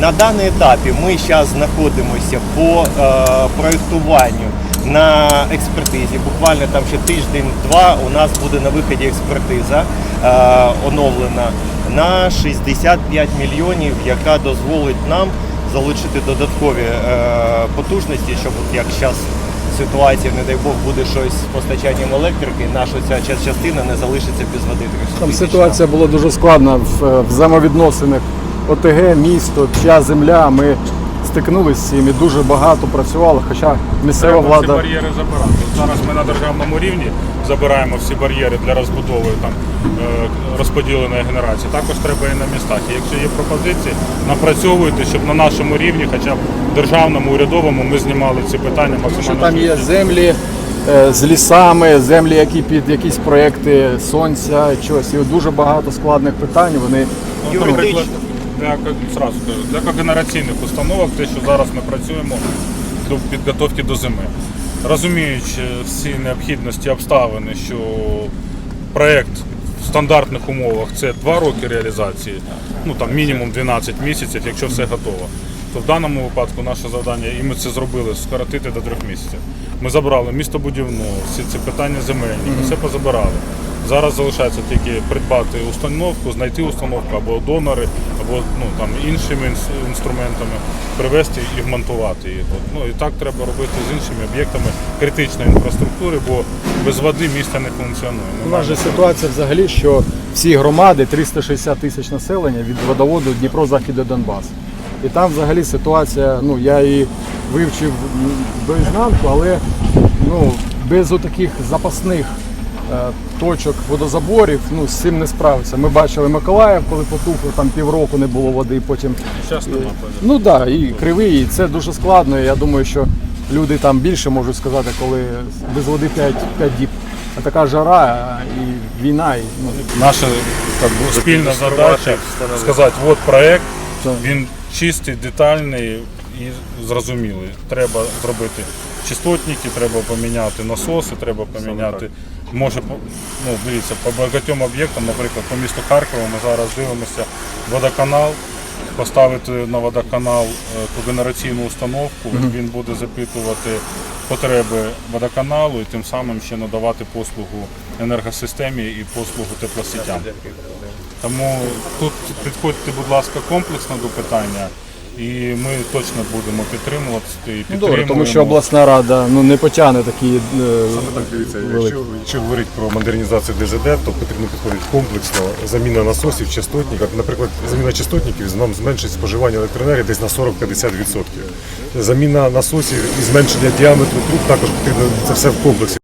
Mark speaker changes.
Speaker 1: На даний етапі ми зараз знаходимося по е, проєктуванню на експертизі. Буквально там ще тиждень-два у нас буде на виході експертиза е, оновлена на 65 мільйонів, яка дозволить нам залучити додаткові е, потужності, щоб от як зараз ситуація, не дай Бог, буде щось з постачанням електрики, наша ця частина не залишиться без води.
Speaker 2: Там ситуація була дуже складна в взаємовідносинах ОТГ, місто, чия земля. Ми стикнулися з цим і дуже багато працювали, хоча місцева
Speaker 3: Треба всі
Speaker 2: влада.
Speaker 3: бар'єри забирати. От Зараз ми на державному рівні забираємо всі бар'єри для розбудови там е, розподіленої генерації. Також треба і на містах. І якщо є пропозиції, напрацьовуйте, щоб на нашому рівні, хоча б державному, урядовому, ми знімали ці питання
Speaker 2: Що
Speaker 3: максимально.
Speaker 2: там є
Speaker 3: швидко.
Speaker 2: землі е, з лісами, землі, які під якісь проекти сонця, чогось. І дуже багато складних питань. Вони
Speaker 3: Ну, Наприклад, для, зразу кажу, для когенераційних установок, те, що зараз ми працюємо до підготовки до зими. Розуміючи всі необхідності обставини, що проєкт в стандартних умовах це 2 роки реалізації, ну там мінімум 12 місяців, якщо все готово. То в даному випадку наше завдання, і ми це зробили, скоротити до трьох місяців. Ми забрали містобудівну, всі ці питання земельні, ми все позабирали. Зараз залишається тільки придбати установку, знайти установку або донори, або ну, там, іншими інструментами привезти і вмонтувати її. Ну і так треба робити з іншими об'єктами критичної інфраструктури, бо без води місто не функціонує.
Speaker 2: У нас же ситуація взагалі, що всі громади, 360 тисяч населення від водоводу Дніпро Захід до Донбас. І там взагалі ситуація, ну я її вивчив до ізнанку, але ну, без отаких запасних точок водозаборів ну, з цим не справиться. Ми бачили Миколаїв, коли потухло, там півроку не було води, потім
Speaker 3: Зараз нема.
Speaker 2: Ну так, да, і кривий, і це дуже складно. і Я думаю, що люди там більше можуть сказати, коли без води 5, 5 діб. А така жара і війна. І, ну,
Speaker 3: Наша бы, спільна задача сказати, от проект, він чистий, детальний і зрозумілий. Треба зробити частотники, треба поміняти насоси, треба поміняти. Може, ну, дивіться, по багатьом об'єктам, наприклад, по місту Харкова ми зараз дивимося водоканал, поставити на водоканал е, когенераційну установку, він буде запитувати потреби водоканалу і тим самим ще надавати послугу енергосистемі і послугу теплосетям. Тому тут підходьте, будь ласка, комплексно до питання, і ми точно будемо підтримувати і
Speaker 2: ну, добре, тому що обласна рада ну, не потягне такі. е,
Speaker 4: Так, дивіться,
Speaker 2: великі.
Speaker 4: якщо, якщо говорити про модернізацію ДЖД, то потрібно підходити комплексно. Заміна насосів, частотників. Наприклад, заміна частотників нам зменшить споживання електроенергії десь на 40-50%. Заміна насосів і зменшення діаметру труб також потрібно це все в комплексі